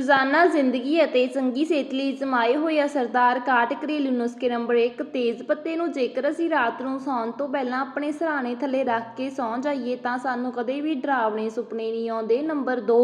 ਰੋਜ਼ਾਨਾ ਜ਼ਿੰਦਗੀ ਅਤੇ ਚੰਗੀ ਸਿਹਤ ਲਈ ਅਜ਼ਮਾਏ ਹੋਏ ਅਸਰਦਾਰ ਕਾਟ ਘਰੇਲੂ ਨੁਸਖੇ ਨੰਬਰ 1 ਤੇਜ਼ ਪੱਤੇ ਨੂੰ ਜੇਕਰ ਅਸੀਂ ਰਾਤ ਨੂੰ ਸੌਣ ਤੋਂ ਪਹਿਲਾਂ ਆਪਣੇ ਸਰਾਣੇ ਥੱਲੇ ਰੱਖ ਕੇ ਸੌਂ ਜਾਈਏ ਤਾਂ ਸਾਨੂੰ ਕਦੇ ਵੀ ਡਰਾਵਣੇ ਸੁਪਨੇ ਨਹੀਂ ਆਉਂਦੇ। ਨੰਬਰ 2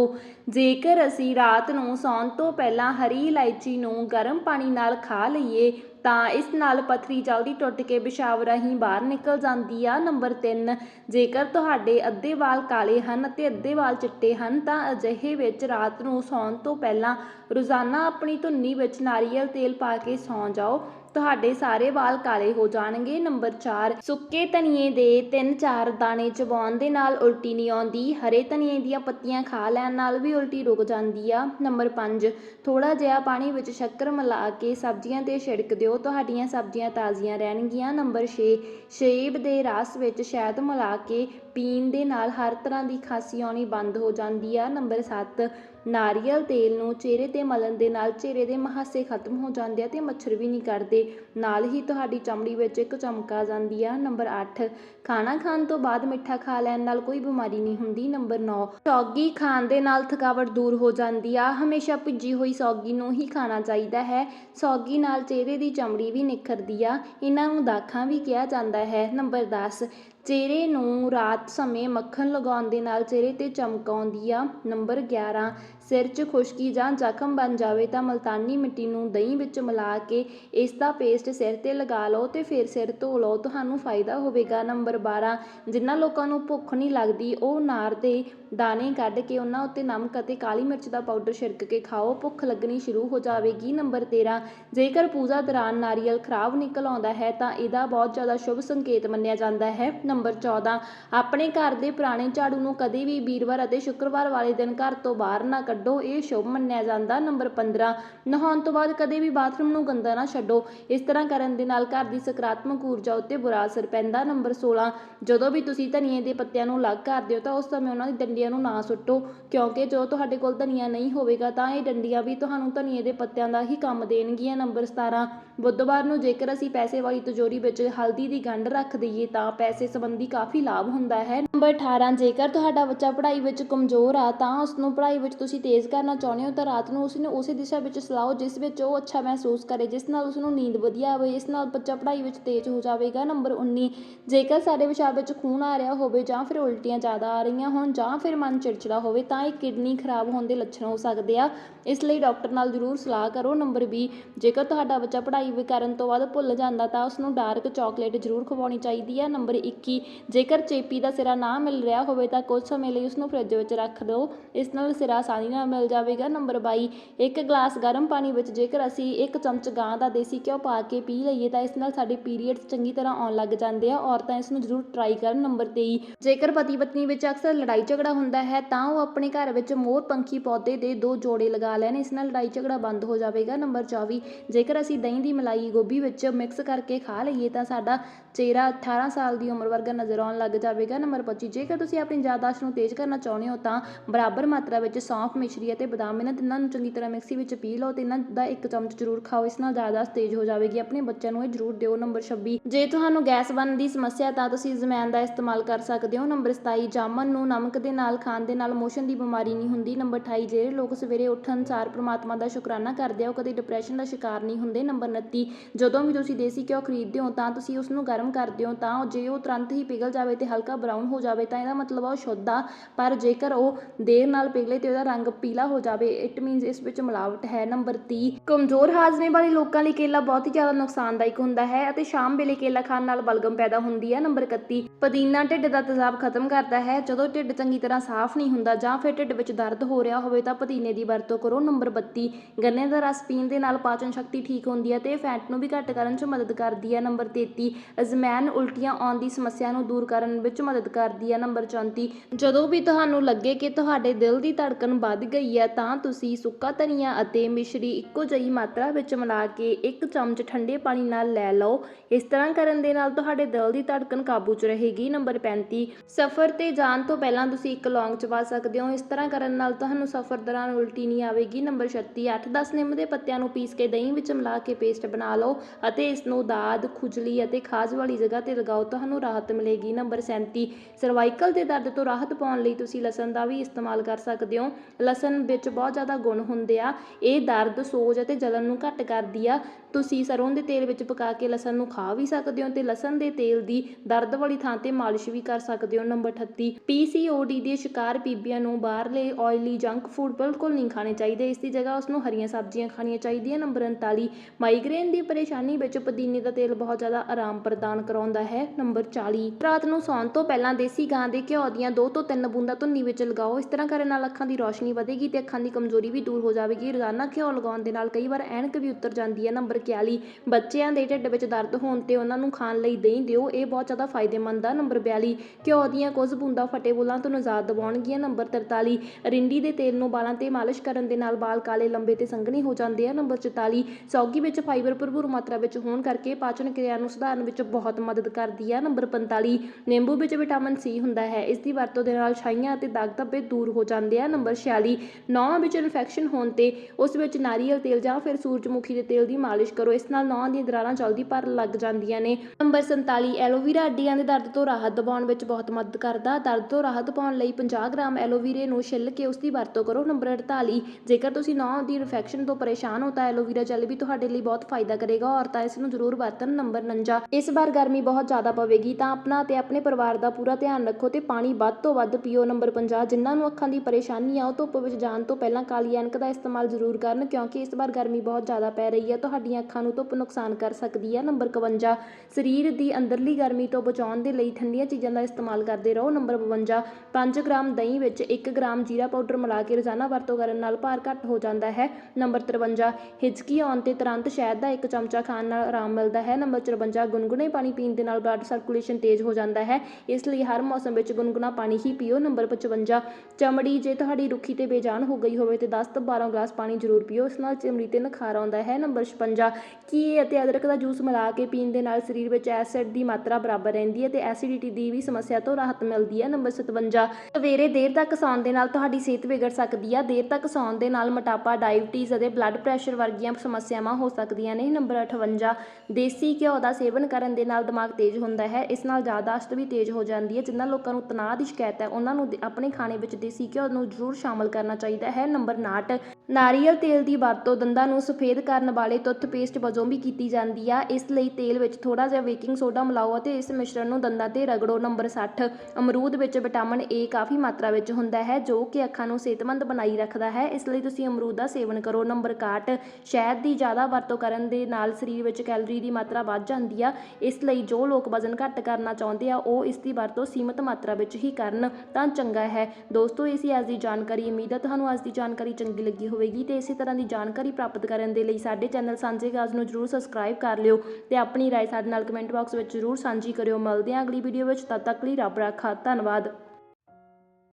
ਜੇਕਰ ਅਸੀਂ ਰਾਤ ਨੂੰ ਸੌਣ ਤੋਂ ਪਹਿਲਾਂ ਹਰੀ ਇਲਾਇਚੀ ਨੂੰ ਗਰਮ ਪਾਣੀ ਨਾਲ ਖਾ ਲਈਏ ਤਾਂ ਇਸ ਨਾਲ ਪੱਥਰੀ ਜਲਦੀ ਟੁੱਟ ਕੇ ਪਿਸ਼ਾਬ ਰਾਹੀਂ ਬਾਹਰ ਨਿਕਲ ਜਾਂਦੀ ਆ। ਨੰਬਰ 3 ਜੇਕਰ ਤੁਹਾਡੇ ਅੱਧੇ ਵਾਲ ਕਾਲੇ ਹਨ ਅਤੇ ਅੱਧੇ ਵਾਲ ਚਿੱਟੇ ਹਨ, ਤਾਂ ਅਜਿਹੇ ਵਿੱਚ ਰਾਤ ਨੂੰ ਸੌਣ ਤੋਂ ਪਹਿਲਾਂ ਰੋਜ਼ਾਨਾ ਆਪਣੀ ਧੁੰਨੀ ਵਿੱਚ ਨਾਰੀਅਲ ਤੇਲ ਪਾ ਕੇ ਸੌਂ ਜਾਓ। ਤੁਹਾਡੇ ਸਾਰੇ ਵਾਲ ਕਾਲੇ ਹੋ ਜਾਣਗੇ। ਨੰਬਰ 4 ਸੁੱਕੇ ਧਨੀਏ ਦੇ 3-4 ਦਾਣੇ ਚਬਾਉਣ ਦੇ ਨਾਲ ਉਲਟੀ ਨਹੀਂ ਆਉਂਦੀ। ਹਰੇ ਧਨੀਏ ਦੀਆਂ ਪੱਤੀਆਂ ਖਾ ਲੈਣ ਨਾਲ ਵੀ ਉਲਟੀ ਰੁਕ ਜਾਂਦੀ ਆ। ਨੰਬਰ 5 ਥੋੜਾ ਜਿਹਾ ਪਾਣੀ ਵਿੱਚ ਸ਼ੱਕਰ ਮਿਲਾ ਕੇ ਸਬਜ਼ੀਆਂ ਤੇ ਛਿੜਕ ਦਿਓ। ਤੁਹਾਡੀਆਂ ਸਬਜ਼ੀਆਂ ਤਾਜ਼ੀਆਂ ਰਹਿਣਗੀਆਂ। ਨੰਬਰ 6 ਸੇਬ ਦੇ ਰਸ ਵਿੱਚ ਸ਼ਹਿਦ ਮਿਲਾ ਕੇ ਪੀਣ ਦੇ ਨਾਲ ਹਰ ਤਰ੍ਹਾਂ ਦੀ ਖਾਂਸੀ ਆਉਣੀ ਬੰਦ ਹੋ ਜਾਂਦੀ ਆ। ਨੰਬਰ 7 ਨਾਰੀਅਲ ਤੇਲ ਨੂੰ ਚਿਹਰੇ ਤੇ ਮਲਣ ਦੇ ਨਾਲ ਚਿਹਰੇ ਦੇ ਮਹਾਸੇ ਖਤਮ ਹੋ ਜਾਂਦੇ ਆ ਤੇ ਮੱਛਰ ਵੀ ਨਹੀਂ ਕੱਟਦੇ ਨਾਲ ਹੀ ਤੁਹਾਡੀ ਚਮੜੀ ਵਿੱਚ ਇੱਕ ਚਮਕ ਆ ਜਾਂਦੀ ਆ, ਨੰਬਰ 8 ਖਾਣਾ ਖਾਣ ਤੋਂ ਬਾਅਦ ਮਿੱਠਾ ਖਾ ਲੈਣ ਨਾਲ ਕੋਈ ਬਿਮਾਰੀ ਨਹੀਂ ਹੁੰਦੀ, ਨੰਬਰ 9 ਸੌਗੀ ਖਾਣ ਦੇ ਨਾਲ ਥਕਾਵਟ ਦੂਰ ਹੋ ਜਾਂਦੀ ਆ, ਹਮੇਸ਼ਾ ਭਿੱਜੀ ਹੋਈ ਸੌਗੀ ਨੂੰ ਹੀ ਖਾਣਾ ਚਾਹੀਦਾ ਹੈ। ਸੌਗੀ ਨਾਲ ਚਿਹਰੇ ਦੀ ਚਮੜੀ ਵੀ ਨਿਖਰਦੀ ਆ, ਇਹਨਾਂ ਨੂੰ ਦਾਖਾਂ ਵੀ ਕਿਹਾ ਜਾਂਦਾ ਹੈ। ਨੰਬਰ 10 ਚਿਹਰੇ ਨੂੰ ਰਾਤ ਸਮੇਂ ਮੱਖਣ ਲਗਾਉਣ ਦੇ ਨਾਲ ਚਿਹਰੇ ਤੇ ਚਮਕ ਆਉਂਦੀ ਆ। ਨੰਬਰ 11 ਸਿਰ 'ਚ ਖੁਸ਼ਕੀ ਜਾਂ ਜ਼ਖਮ ਬਣ ਜਾਵੇ ਤਾਂ ਮਲਤਾਨੀ ਮਿੱਟੀ ਨੂੰ ਦਹੀਂ ਵਿੱਚ ਮਿਲਾ ਕੇ ਇਸ ਦਾ ਪੇਸਟ ਸਿਰ ਤੇ ਲਗਾ ਲਓ ਤੇ ਫਿਰ ਸਿਰ ਧੋ ਲਓ। ਤੁਹਾਨੂੰ ਫਾਇਦਾ ਹੋਵੇਗਾ। ਨੰਬਰ 12 ਜਿਨ੍ਹਾਂ ਲੋਕਾਂ ਨੂੰ ਭੁੱਖ ਨਹੀਂ ਲੱਗਦੀ, ਉਹ ਨਾਰ ਦੇ ਦਾਣੇ ਕੱਢ ਕੇ ਉਹਨਾਂ ਉੱਤੇ ਨਮਕ ਅਤੇ ਕਾਲੀ ਮਿਰਚ ਦਾ ਪਾਊਡਰ ਛਿੜਕ ਕੇ ਖਾਓ। ਭੁੱਖ ਲੱਗਣੀ ਸ਼ੁਰੂ ਹੋ ਜਾਵੇਗੀ। ਨੰਬਰ 13 ਜੇਕਰ ਪੂਜਾ ਦੌਰਾਨ ਨਾਰੀਅਲ ਖਰਾਬ ਨਿਕਲ ਆਉਂਦਾ ਹੈ ਤਾਂ ਇਹਦਾ ਬਹੁਤ ਜ਼ਿਆਦਾ ਸ਼ੁਭ ਸੰਕੇਤ ਮੰਨਿਆ ਜਾਂਦਾ ਹੈ। ਨੰਬਰ 14 ਆਪਣੇ ਘਰ ਦੇ ਪੁਰਾਣੇ ਝਾੜੂ ਨੂੰ ਕਦੇ ਵੀ ਵੀਰਵਾਰ ਅਤੇ ਸ਼ੁੱਕਰਵਾਰ ਵਾਲੇ ਦਿਨ ਘਰ ਤੋਂ ਬਾਹਰ ਨਾ ਕੱਢੋ। ਇਹ ਸ਼ੁਭ ਮੰਨਿਆ ਜਾਂਦਾ। ਨੰਬਰ 15 ਨਹਾਉਣ ਤੋਂ ਬਾਅਦ ਕਦੇ ਵੀ ਬਾਥਰੂਮ ਨੂੰ ਗੰਦਾ ਨਾ ਛੱਡੋ। ਇਸ ਤਰ੍ਹਾਂ ਕਰਨ ਦੇ ਨਾਲ ਘਰ ਦੀ ਸਕਾਰਾਤਮਕ ਊਰਜਾ ਉੱਤੇ ਬੁਰਾ ਅਸਰ ਪੈਂਦਾ। ਨੰਬਰ 16 ਜਦੋਂ ਵੀ ਤੁਸੀਂ ਧਨੀਏ ਦੇ ਪੱਤਿਆਂ ਨੂੰ ਅਲੱਗ ਕਰਦੇ ਹੋ ਤਾਂ ਉਸ ਸਮੇਂ ਉਹਨਾਂ ਦੀ ਡੰਡੀਆਂ ਨੂੰ ਨਾ ਸੁੱਟੋ, ਕਿਉਂਕਿ ਜੋ ਤੁਹਾਡੇ ਕੋਲ ਧਨੀਆ ਨਹੀਂ ਹੋਵੇਗਾ ਤਾਂ ਇਹ ਡੰਡੀਆਂ ਵੀ ਤੁਹਾਨੂੰ ਧਨੀਏ ਦੇ ਪੱਤਿਆਂ ਦਾ ਹੀ ਕੰਮ ਦੇਣਗੀਆਂ। ਨੰਬਰ 17 ਬੁੱਧਵਾਰ ਨੂੰ ਜੇਕਰ ਅਸੀਂ ਪੈਸੇ ਵਾਲੀ ਤਿਜੋਰੀ ਵਿੱਚ ਹਲਦੀ ਦੀ ਗੰਢ ਰੱਖ ਦਈਏ ਤਾਂ ਪੈਸੇ ਸੰਬੰਧੀ ਕਾਫੀ ਲਾਭ ਹੁੰਦਾ ਹੈ। ਨੰਬਰ 18 ਜੇਕਰ ਤੁਹਾਡਾ ਬੱਚਾ ਪੜ੍ਹਾਈ ਵਿੱਚ ਕਮਜ਼ੋਰ ਆ ਤਾਂ ਉਸ ਨੂੰ ਪੜ੍ਹਾਈ ਵਿੱਚ ਤੁਸੀਂ ਤੇਜ਼ ਕਰਨਾ ਚਾਹੁੰਦੇ ਹੋ ਤਾਂ ਰਾਤ ਨੂੰ ਉਸ ਨੂੰ ਉਸੇ ਦਿਸ਼ਾ ਵਿੱਚ ਸਲਾਓ ਜਿਸ ਵਿੱਚ ਉਹ ਅੱਛਾ ਮਹਿਸੂਸ ਕਰੇ, ਜਿਸ ਨਾਲ ਉਸ ਨੂੰ ਨੀਂਦ ਵਧੀਆ ਆਵੇ, ਇਸ ਨਾਲ ਬੱਚਾ ਪੜ੍ਹਾਈ ਵਿੱਚ ਤੇਜ਼ ਹੋ ਜਾਵੇਗਾ। ਨੰਬਰ 19 ਜੇਕਰ ਸਾਡੇ ਪਿਸ਼ਾਬ ਵਿੱਚ ਖੂਨ ਆ ਰਿਹਾ ਹੋਵੇ ਜਾਂ ਫਿਰ ਉਲਟੀਆਂ ਜ਼ਿਆਦਾ ਆ ਰਹੀਆਂ ਹੋਣ ਜਾਂ ਫਿਰ ਮਨ ਚਿੜਚਿੜਾ ਹੋਵੇ ਤਾਂ ਇਹ ਕਿਡਨੀ ਖਰਾਬ ਹੋਣ ਦੇ ਲੱਛਣ ਹੋ ਸਕਦੇ ਆ। ਇਸ ਲਈ ਡਾਕਟਰ ਨਾਲ ਜ਼ਰੂਰ ਸਲਾਹ ਕਰੋ। ਨੰਬਰ 20 ਜੇਕਰ ਤੁਹਾਡਾ ਬੱਚਾ ਪੜ੍ਹਾਈ ਕਰਨ ਤੋਂ ਬਾਅਦ ਭੁੱਲ ਜਾਂਦਾ ਤਾਂ ਉਸ ਨੂੰ ਡਾਰਕ ਚਾਕਲੇਟ ਜ਼ਰੂਰ ਖਵਾਉਣੀ ਚਾਹੀਦੀ ਹੈ ਨੰਬਰ 21 ਜੇਕਰ ਚੇਪੀ ਦਾ ਸਿਰਾ ਨਾ ਮਿਲ ਰਿਹਾ ਹੋਵੇ ਤਾਂ ਕੁਝ ਸਮੇਂ ਲਈ ਉਸ ਨੂੰ ਫ੍ਰਿਜ ਵਿੱਚ ਰੱਖ ਦਿਓ। ਇਸ ਨਾਲ ਸਿਰਾ ਆਸਾਨੀ ਨਾਲ ਮਿਲ ਜਾਵੇਗਾ। ਨੰਬਰ ਬਾਈ, ਇੱਕ ਗਲਾਸ ਗਰਮ ਪਾਣੀ ਵਿੱਚ ਜੇਕਰ ਅਸੀਂ ਇੱਕ ਚਮਚ ਗਾਂ ਦਾ ਦੇਸੀ ਘਿਓ ਪਾ ਕੇ ਪੀ ਲਈਏ ਤਾਂ ਇਸ ਨਾਲ ਸਾਡੇ ਪੀਰੀਅਡਸ ਚੰਗੀ ਤਰ੍ਹਾਂ ਆਉਣ ਲੱਗ ਜਾਂਦੇ ਆ। ਔਰਤਾਂ ਇਸ ਨੂੰ ਜ਼ਰੂਰ ਟਰਾਈ ਕਰਨ। ਨੰਬਰ 23 ਜੇਕਰ ਪਤੀ ਪਤਨੀ ਵਿੱਚ ਅਕਸਰ ਲੜਾਈ ਝਗੜਾ ਹੁੰਦਾ ਹੈ ਤਾਂ ਉਹ ਆਪਣੇ ਘਰ ਵਿੱਚ ਮੋਰ ਪੰਖੀ ਪੌਦੇ ਦੇ ਦੋ ਜੋੜੇ ਲਗਾ ਲੈਣ। ਇਸ ਨਾਲ ਲੜਾਈ ਝਗੜਾ ਬੰਦ ਹੋ ਜਾਵੇਗਾ। ਨੰਬਰ 24 ਜੇਕਰ ਅਸੀਂ ਦਹੀਂ ਦੀ ਮਲਾਈ ਗੋਭੀ ਵਿੱਚ ਮਿਕਸ ਕਰਕੇ ਖਾ ਲਈਏ ਤਾਂ ਸਾਡਾ ਚਿਹਰਾ 18 ਸਾਲ ਦੀ ਉਮਰ ਵਰਗਾ ਨਜ਼ਰ ਆਉਣ ਲੱਗ ਜਾਵੇਗਾ। ਨੰਬਰ 25 ਜੇਕਰ ਤੁਸੀਂ ਆਪਣੀ ਯਾਦਾਸ਼ਤ ਨੂੰ ਤੇਜ਼ ਕਰਨਾ ਚਾਹੁੰਦੇ ਹੋ ਤਾਂ ਬਰਾਬਰ ਮਾਤਰਾ ਵਿੱਚ ਸੌਂਫ ਮਿਸ਼ਰੀ ਅਤੇ ਬਦਾਮ ਇਹਨਾਂ ਤਿੰਨਾਂ ਨੂੰ ਚੰਗੀ ਤਰ੍ਹਾਂ ਮਿਕਸੀ ਵਿੱਚ ਪੀ ਲਓ ਤੇ ਇਹਨਾਂ ਦਾ ਇੱਕ ਚਮਚ ਜ਼ਰੂਰ ਖਾਓ, ਇਸ ਨਾਲ ਯਾਦਾਸ਼ਤ ਤੇਜ਼ ਹੋ ਜਾਵੇਗੀ, ਆਪਣੇ ਬੱਚਿਆਂ ਨੂੰ ਇਹ ਜ਼ਰੂਰ ਦਿਓ ਨੰਬਰ 26 ਜੇ ਤੁਹਾਨੂੰ ਗੈਸ ਬਣਨ ਦੀ ਸਮੱਸਿਆ ਤਾਂ ਤੁਸੀਂ ਜ਼ਮੈਨ ਦਾ ਇਸਤੇਮਾਲ ਕਰ ਸਕਦੇ ਹੋ, ਨੰਬਰ 27 ਜਾਮਨ ਨੂੰ ਨਮਕ ਦੇ ਨਾਲ, ਖਾਣ ਦੇ ਨਾਲ ਮੋਸ਼ਨ ਦੀ ਬਿਮਾਰੀ ਨਹੀਂ ਹੁੰਦੀ, ਨੰਬਰ 28 ਜਿਹੜੇ ਲੋਕ ਸਵੇਰੇ ਉੱਠਣ ਸਾਰ ਪ੍ਰਮਾਤਮਾ ਦਾ ਸ਼ੁਕਰਾਨਾ ਕਰਦੇ ਆ, ਉਹ ਕਦੇ ਡਿਪਰੈਸ਼ਨ ਦਾ ਸ਼ਿਕਾਰ ਨਹੀਂ ਹੁੰਦੇ, ਨੰਬਰ 29 ਜਦੋਂ ਵੀ ਤੁਸੀਂ ਦੇਸੀ ਘਿਓ ਖਰੀਦਦੇ ਹੋ ਤਾਂ ਤੁਸੀਂ ਉਸ ਨੂੰ ਗਰਮ ਕਰਦੇ ਹੋ, ਤਾਂ ਜੇ ਉਹ ਤੁਰੰਤ ਹੀ ਪਿਘਲ ਜਾਵੇ ਤੇ ਹਲਕਾ ਬਰਾਊਨ ਹੋ ਜਾਵੇ ਤਾਂ ਇਹਦਾ ਮਤਲਬ ਆ ਉਹ ਸ਼ੁੱਧ ਆ, ਪਰ ਜੇਕਰ ਉਹ ਦੇਰ ਨਾਲ ਪਿਘਲੇ ਤੇ ਉਹਦਾ ਰੰਗ ਪੀਲਾ ਹੋ ਜਾਵੇ ਇਟ ਮੀਨਸ ਇਸ ਵਿੱਚ ਮਿਲਾਵਟ ਹੈ। ਨੰਬਰ 30 ਕਮਜ਼ੋਰ ਹਾਜ਼ਮੇ ਵਾਲੇ ਲੋਕਾਂ ਲਈ ਕੇਲਾ ਬਹੁਤ ਹੀ ਜ਼ਿਆਦਾ ਨੁਕਸਾਨਦਾਇਕ ਹੁੰਦਾ ਹੈ ਅਤੇ ਸ਼ਾਮ ਵੇਲੇ ਕੇਲਾ ਖਾਣ ਨਾਲ ਬਲਗਮ ਪੈਦਾ ਹੁੰਦੀ ਹੈ। ਨੰਬਰ 31 ਪੁਦੀਨਾ ਢਿੱਡ ਦਾ ਤੇਜ਼ਾਬ ਖਤਮ ਕਰਦਾ ਹੈ। ਜਦੋਂ ਢਿੱਡ ਚੰਗੀ ਤਰ੍ਹਾਂ ਸਾਫ਼ ਨਹੀਂ ਹੁੰਦਾ ਜਾਂ ਫਿਰ ਢਿੱਡ ਵਿੱਚ ਦਰਦ ਹੋ ਰਿਹਾ ਹੋਵੇ ਤਾਂ ਪੁਦੀਨੇ ਦੀ ਵਰਤੋਂ ਕਰੋ। ਨੰਬਰ 32 ਗੰਨੇ ਦਾ ਰਸ ਪੀਣ ਦੇ ਨਾਲ ਪਾਚਨ ਸ਼ਕਤੀ ਠੀਕ ਹੁੰਦੀ ਹੈ ਤੇ ਫੈਟ ਨੂੰ ਵੀ ਘੱਟ ਕਰਨ 'ਚ ਮਦਦ ਕਰਦੀ ਹੈ। ਨੰਬਰ 33 ਅਜਮੈਨ ਉਲਟੀਆਂ ਆਉਣ ਦੀ ਸਮੱਸਿਆ ਨੂੰ ਦੂਰ ਕਰਨ ਵਿੱਚ ਮਦਦ ਕਰਦੀ ਹੈ। ਨੰਬਰ 34 ਜਦੋਂ ਵੀ ਤੁਹਾਨੂੰ ਲੱਗੇ ਕਿ ਤੁਹਾਡੇ ਦਿਲ ਦੀ ਧੜਕਣ ਵੱਧ ਗਈ ਹੈ ਤਾਂ ਤੁਸੀਂ ਸੁੱਕਾ ਧਨੀਆ ਅਤੇ ਮਿਸ਼ਰੀ ਇੱਕੋ ਜਿਹੀ ਮਾਤਰਾ ਵਿੱਚ ਮਿਲਾ ਕੇ ਇੱਕ ਚਮਚ ਠੰਡੇ ਪਾਣੀ ਨਾਲ ਲੈ ਲਓ। ਇਸ ਤਰ੍ਹਾਂ ਕਰਨ ਦੇ ਨਾਲ ਤੁਹਾਡੇ ਦਿਲ ਦੀ ਧੜਕਨ ਕਾਬੂ 'ਚ ਰਹੇਗੀ। ਨੰਬਰ 35 ਸਫ਼ਰ ਤੇ ਜਾਣ ਤੋਂ ਪਹਿਲਾਂ ਤੁਸੀਂ ਇੱਕ ਲੌਂਗ ਚਬਾ ਸਕਦੇ ਹੋ। ਇਸ ਤਰ੍ਹਾਂ ਕਰਨ ਨਾਲ ਤੁਹਾਨੂੰ ਸਫ਼ਰ ਦੌਰਾਨ ਉਲਟੀ ਨਹੀਂ ਆਵੇਗੀ। ਨੰਬਰ 36 8-10 ਨਿੰਮ ਦੇ ਪੱਤਿਆਂ ਨੂੰ ਪੀਸ ਕੇ ਦਹੀਂ ਵਿੱਚ ਮਿਲਾ ਕੇ ਪੇਸਟ ਬਣਾ ਲਓ ਅਤੇ ਇਸ ਨੂੰ ਦਾਦ, ਖੁਜਲੀ ਅਤੇ ਖਾਜ ਵਾਲੀ ਜਗ੍ਹਾ ਤੇ ਲਗਾਓ। ਤੁਹਾਨੂੰ ਰਾਹਤ ਮਿਲੇਗੀ। ਨੰਬਰ 37 ਸਰਵਾਈਕਲ ਦੇ ਦਰਦ ਤੋਂ ਰਾਹਤ ਪਾਉਣ ਲਈ ਤੁਸੀਂ ਲਸਣ ਦਾ ਵੀ ਇਸਤੇਮਾਲ ਕਰ ਸਕਦੇ ਹੋ। ਲਸਣ ਵਿੱਚ ਬਹੁਤ ਜ਼ਿਆਦਾ ਗੁਣ ਹੁੰਦੇ ਆ, ਇਹ ਦਰਦ, ਸੋਜ ਅਤੇ ਜਲਨ ਨੂੰ ਘੱਟ ਕਰਦੀ ਆ। ਤੁਸੀਂ ਸਰੋਂ ਦੇ ਤੇਲ ਵਿੱਚ ਪਕਾ ਕੇ ਲਸਣ ਨੂੰ ਖਾ ਵੀ ਸਕਦੇ ਹੋ ਤੇ ਲਸਣ ਦੇ ਤੇਲ ਦੀ ਦਰਦ ਵਾਲੀ ਥਾਂ ਤੇ ਮਾਲਿਸ਼ ਵੀ ਕਰ ਸਕਦੇ ਹੋ। ਨੰਬਰ 38 PCOD ਦੇ ਸ਼ਿਕਾਰ ਬੀਬੀਆਂ ਨੂੰ ਬਾਹਰਲੇ ਆਇਲੀ ਜੰਕ ਫੂਡ ਬਿਲਕੁਲ ਨਹੀਂ ਖਾਣੇ ਚਾਹੀਦੇ। ਇਸ ਦੀ ਜਗ੍ਹਾ ਉਸ ਨੂੰ ਹਰੀਆਂ ਸਬਜ਼ੀਆਂ ਖਾਣੀਆਂ ਚਾਹੀਦੀਆਂ। ਨੰਬਰ 39 ਮਾਈਗ੍ਰੇਨ ਦੀ ਪਰੇਸ਼ਾਨੀ ਵਿੱਚ ਪੁਦੀਨੇ ਦਾ ਤੇਲ ਬਹੁਤ ਜ਼ਿਆਦਾ ਆਰਾਮ ਪ੍ਰਦਾਨ ਕਰਾਉਂਦਾ ਹੈ। ਨੰਬਰ 40 ਰਾਤ ਨੂੰ ਸੌਣ ਤੋਂ ਪਹਿਲਾਂ ਦੇਸੀ ਗਾਂ ਦੇ ਘਿਓ ਦੀਆਂ 2 ਤੋਂ 3 ਬੂੰਦਾਂ ਧੁੰਨੀ ਵਿੱਚ ਲਗਾਓ। ਇਸ ਤਰ੍ਹਾਂ ਕਰਨ ਨਾਲ ਅੱਖਾਂ ਦੀ ਰੋਸ਼ਨੀ ਵਧੇਗੀ ਤੇ ਅੱਖਾਂ ਦੀ ਕਮਜ਼ੋਰੀ ਵੀ ਦੂਰ ਹੋ ਜਾਵੇਗੀ। ਰੋਜ਼ਾਨਾ ਘਿਓ ਲਗਾਉਣ ਦੇ ਨਾਲ ਕਈ ਵਾਰ ਐਨਕ ਵੀ ਉਤਰ ਜਾਂਦੀ ਹੈ। ਨੰਬਰ 41 ਬੱਚਿਆਂ ਦੇ ਢਿੱਡ ਵਿੱਚ ਦਰਦ ਹੋਣ ਤੇ ਉਹਨਾਂ ਨੂੰ ਖਾਣ ਲਈ ਦਹੀਂ ਦਿਓ। ਇਹ ਬਹੁਤ ਜ਼ਿਆਦਾ ਫਾਇਦੇਮੰਦ ਆ। ਨੰਬਰ 42 ਘਿਓ ਦੀਆਂ ਕੁਝ ਬੂੰਦਾਂ ਫਟੇ ਬੁੱਲਾਂ ਤੋਂ ਨਿਜਾਤ ਦਿਵਾਉਣਗੀਆਂ। ਨੰਬਰ 43 ਰਿੰਡੀ ਦੇ ਤੇਲ ਨੂੰ ਬਾਲਾਂ ਤੇ ਮਾਲਿਸ਼ ਕਰਨ ਦੇ ਨਾਲ ਬਾਲ ਕਾਲੇ, ਲੰਬੇ ਤੇ ਸੰਘਣੇ ਹੋ ਜਾਂਦੇ ਆ। ਨੰਬਰ 44 ਸੌਗੀ ਵਿੱਚ ਫਾਈਬਰ ਭਰਪੂਰ ਮਾਤਰਾ ਵਿੱਚ ਹੋਣ ਕਰਕੇ ਪਾਚਨ ਕਿਰਿਆ ਨੂੰ ਸੁਧਾਰਨ ਵਿੱਚ ਬਹੁਤ ਮਦਦ ਕਰਦੀ ਆ। ਨੰਬਰ 45 ਨਿੰਬੂ ਵਿੱਚ ਵਿਟਾਮਿਨ ਸੀ ਹੁੰਦਾ ਹੈ। ਇਸ ਦੀ ਵਰਤੋਂ ਦੇ ਨਾਲ ਛਾਈਆਂ ਅਤੇ ਦਾਗ ਧੱਬੇ ਦੂਰ ਹੋ ਜਾਂਦੇ ਆ। ਨੰਬਰ 46 ਨੌਹਾਂ ਵਿੱਚ ਇਨਫੈਕਸ਼ਨ ਹੋਣ ਤੇ ਉਸ ਵਿੱਚ ਨਾਰੀਅਲ ਤੇਲ ਜਾਂ ਫਿਰ ਸੂਰਜਮੁਖੀ ਦੇ ਤੇਲ ਦੀ ਮਾਲਿਸ਼ ਕਰੋ। ਇਸ ਨਾਲ ਨੌਹਾਂ ਦੀਆਂ ਦਰਾਰਾਂ ਜਲਦੀ ਭਰਨ ਲੱਗ ਜਾਂਦੀਆਂ ਨੇ। ਨੰਬਰ 47 ਐਲੋਵੀਰਾ ਹੱਡੀਆਂ ਦੇ ਦਰਦ ਤੋਂ ਰਾਹਤ ਦਿਵਾਉਣ ਵਿੱਚ ਬਹੁਤ ਮਦਦ ਕਰਦਾ। ਦਰਦ ਤੋਂ ਰਾਹਤ ਪਾਉਣ ਲਈ 50 ਗ੍ਰਾਮ ਐਲੋਵੀਰੇ ਨੂੰ ਛਿੱਲ ਕੇ ਉਸ ਦੀ ਵਰਤੋਂ ਕਰੋ। ਨੰਬਰ 48 ਜੇਕਰ ਤੁਸੀਂ ਨੌਹਾਂ ਦੀ ਇਨਫੈਕਸ਼ਨ ਤੋਂ ਪਰੇਸ਼ਾਨ ਹੋ ਤਾਂ ਐਲੋਵੀਰਾ ਜੈਲ ਵੀ ਤੁਹਾਡੇ ਲਈ ਬਹੁਤ ਫਾਇਦਾ ਕਰੇਗਾ ਔਰਤਾਂ ਇਸ ਨੂੰ ਜ਼ਰੂਰ ਵਰਤਣ। ਨੰਬਰ 49 ਇਸ ਵਾਰ ਗਰਮੀ ਬਹੁਤ ਜ਼ਿਆਦਾ ਪਵੇਗੀ ਤਾਂ ਆਪਣਾ ਤੇ ਆਪਣੇ ਪਰਿਵਾਰ ਦਾ ਪੂਰਾ ਧਿਆਨ ਰੱਖੋ ਤੇ ਪਾਣੀ ਵੱਧ ਤੋਂ ਵੱਧ ਪੀਓ। ਨੰਬਰ 50 ਜਿਨ੍ਹਾਂ ਨੂੰ ਅੱਖਾਂ ਦੀ ਪਰੇਸ਼ਾਨੀ ਆ ਉਹ ਤੋਂ ਧੁੱਪ ਵਿੱਚ ਜਾਣ ਤੋਂ ਪਹਿਲਾਂ ਕਾਲੀ ਐਨਕ ਦਾ ਇਸਤੇਮਾਲ ਜ਼ਰੂਰ ਕਰਨ, ਕਿਉਂਕਿ ਇਸ ਵਾਰ ਗਰਮੀ ਬਹੁਤ ਜ਼ਿਆਦਾ ਪੈ ਰਹੀ ਹੈ, ਤੁਹਾਡੀਆਂ ਅੱਖਾਂ ਨੂੰ ਧੁੱਪ ਨੁਕਸਾਨ ਕਰ ਸਕਦੀ ਹੈ। ਨੰਬਰ 51 ਸਰੀਰ ਦੀ ਅੰਦਰਲੀ ਗਰਮੀ ਤੋਂ ਬਚਾਉਣ ਦੇ ਲਈ ਠੰਡੀਆਂ ਚੀਜ਼ਾਂ ਦਾ ਇਸਤੇਮਾਲ ਕਰਦੇ ਰਹੋ। ਨੰਬਰ 52 5 ਗ੍ਰਾਮ ਦਹੀਂ ਵਿੱਚ 1 ਗ੍ਰਾਮ ਜੀਰਾ ਪਾਊਡਰ ਮਿਲਾ ਕੇ ਰੋਜ਼ਾਨਾ ਵਰਤੋਂ ਕਰਨ ਨਾਲ ਭਾਰ ਘੱਟ ਹੋ ਜਾਂਦਾ ਹੈ। ਨੰਬਰ 53 ਹਿਚਕੀ ਆਉਣ ਤੇ ਤੁਰੰਤ ਸ਼ਹਿਦ ਦਾ ਇੱਕ ਚਮਚਾ ਖਾਣ ਨਾਲ ਆਰਾਮ ਮਿਲਦਾ ਹੈ। ਨੰਬਰ 54 ਗੁਨਗੁਨੇ ਪਾਣੀ ਪੀਣ ਦੇ ਨਾਲ ਬਲੱਡ ਸਰਕੂਲੇਸ਼ਨ ਤੇਜ਼ ਹੋ ਜਾਂਦਾ ਹੈ, ਇਸ ਲਈ ਹਰ ਮੌਸਮ ਵਿੱਚ ਗੁਨਗੁਨਾ ਪਾਣੀ ਹੀ ਪੀਓ। ਨੰਬਰ 55 ਚਮੜੀ, ਜੇ ਤੁਹਾਡੀ ਰੁੱਖੀ ਤੇ ਬੇਜਾਨ ਹੋ ਗਈ ਹੋਵੇ ਤੇ 10 ਤੋਂ 12 ਗਲਾਸ ਪਾਣੀ ਜ਼ਰੂਰ ਪੀਓ। ਇਸ ਨਾਲ ਚਮੜੀ ਤੇ ਨਿਖਾਰ ਆਉਂਦਾ ਹੈ। ਨੰਬਰ 56 ਘੀ ਅਤੇ ਅਦਰਕ ਦਾ ਜੂਸ ਮਿਲਾ ਕੇ ਪੀਣ ਦੇ ਨਾਲ ਸਰੀਰ ਵਿੱਚ ਐਸਿਡ ਦੀ ਮਾਤਰਾ ਬਰਾਬਰ ਰਹਿੰਦੀ ਹੈ ਤੇ ਐਸਿਡਿਟੀ ਦੀ ਵੀ ਸਮੱਸਿਆ ਤੋਂ ਰਾਹਤ ਮਿਲਦੀ ਹੈ। ਨੰਬਰ 57 ਸਵੇਰੇ ਦੇਰ ਤੱਕ ਸੌਣ ਦੇ ਨਾਲ ਤੁਹਾਡੀ ਸਿਹਤ ਵਿਗੜ ਸਕਦੀ ਹੈ ਦੇਰ ਤੱਕ ਸੌਣ ਦੇ ਨਾਲ ਮੋਟਾਪਾ, ਡਾਇਬਟੀਜ਼ ਅਤੇ ਬਲੱਡ ਪ੍ਰੈਸ਼ਰ ਵਰਗੀਆਂ ਸਮੱਸਿਆਵਾਂ ਹੋ ਸਕਦੀਆਂ ਨੇ। ਨੰਬਰ 58 ਦੇਸੀ ਘਿਓ ਦਾ ਸੇਵਨ ਕਰਨ ਦੇ ਨਾਲ ਦਿਮਾਗ ਤੇਜ਼ ਹੁੰਦਾ ਹੈ। ਇਸ ਨਾਲ ਯਾਦਾਸ਼ਤ ਵੀ ਤੇਜ਼ ਹੋ ਜਾਂਦੀ ਹੈ। ਜਿਨ੍ਹਾਂ ਲੋਕਾਂ ਨੂੰ ਤਣਾਅ ਦੀ ਸ਼ਿਕਾਇਤ ਹੈ, ਉਹਨਾਂ ਨੂੰ ਦੇ- ਆਪਣੇ ਖਾਣੇ ਵਿੱਚ ਦੇਸੀ ਘਿਓ ਨੂੰ ਜ਼ਰੂਰ ਸ਼ਾਮਲ ਕਰਨਾ ਚਾਹੀਦਾ ਹੈ। ਨੰਬਰ 59 ਨਾਰੀਅਲ ਤੇਲ ਦੀ ਵਰਤੋਂ ਦੰਦਾਂ ਨੂੰ ਸਫੇਦ ਕਰਨ ਵਾਲੇ ਟੁੱਥਪੇਸਟ ਵਜੋਂ ਵੀ ਕੀਤੀ ਜਾਂਦੀ ਆ। ਇਸ ਲਈ ਤੇਲ ਵਿੱਚ ਥੋੜਾ ਜਿਹਾ ਬੇਕਿੰਗ ਸੋਡਾ ਮਿਲਾਓ ਅਤੇ ਇਸ ਮਿਸ਼ਰਣ ਨੂੰ ਦੰਦਾਂ ਤੇ ਰਗੜੋ। ਨੰਬਰ 60 ਅਮਰੂਦ ਵਿੱਚ ਵਿਟਾਮਿਨ ਏ ਕਾਫੀ ਮਾਤਰਾ ਵਿੱਚ ਹੁੰਦਾ ਹੈ, ਜੋ ਕਿ ਅੱਖਾਂ ਨੂੰ ਸਿਹਤਮੰਦ ਬਣਾਈ ਰੱਖਦਾ ਹੈ। ਇਸ ਲਈ ਤੁਸੀਂ ਅਮਰੂਦ ਦਾ ਸੇਵਨ ਕਰੋ। ਨੰਬਰ 61 ਸ਼ਹਿਦ ਦੀ ਜ਼ਿਆਦਾ ਵਰਤੋਂ ਕਰਨ ਦੇ ਨਾਲ ਸਰੀਰ ਵਿੱਚ ਕੈਲਰੀ ਦੀ ਮਾਤਰਾ ਵੱਧ ਜਾਂਦੀ ਆ। ਇਸ ਲਈ ਜੋ ਲੋਕ ਵਜ਼ਨ ਘੱਟ ਕਰਨਾ ਚਾਹੁੰਦੇ ਆ, ਉਹ ਇਸ ਦੀ ਵਰਤੋਂ ਸੀਮਤ ਮਾਤਰਾ ਵਿੱਚ ਹੀ ਕਰਨ ਤਾਂ ਚੰਗਾ ਹੈ। ਦੋਸਤੋ, ਇਹ ਸੀ ਅੱਜ ਦੀ ਜਾਣਕਾਰੀ। ਉਮੀਦ ਹੈ ਤੁਹਾਨੂੰ ਅੱਜ ਦੀ ਜਾਣਕਾਰੀ ਚੰਗੀ ਲੱਗੀ ਹੋਵੇਗੀ ਅਤੇ ਇਸੇ ਤਰ੍ਹਾਂ ਦੀ ਜਾਣਕਾਰੀ ਪ੍ਰਾਪਤ ਕਰਨ ਦੇ ਲਈ ਸਾਡੇ ਚੈਨਲ ਸਾਂਝੇ ਗਾਜ਼ ਨੂੰ ਜਰੂਰ ਸਬਸਕ੍ਰਾਈਬ ਕਰ ਲਿਓ ਅਤੇ ਆਪਣੀ ਰਾਏ ਸਾਡੇ ਨਾਲ ਕਮੈਂਟ ਬਾਕਸ ਵਿੱਚ ਜਰੂਰ ਸਾਂਝੀ ਕਰਿਓ। ਮਿਲਦੇ ਹਾਂ ਅਗਲੀ ਵੀਡੀਓ ਵਿੱਚ, ਤਦ ਤੱਕ ਲਈ ਰੱਬ ਰਾਖਾ ਧੰਨਵਾਦ।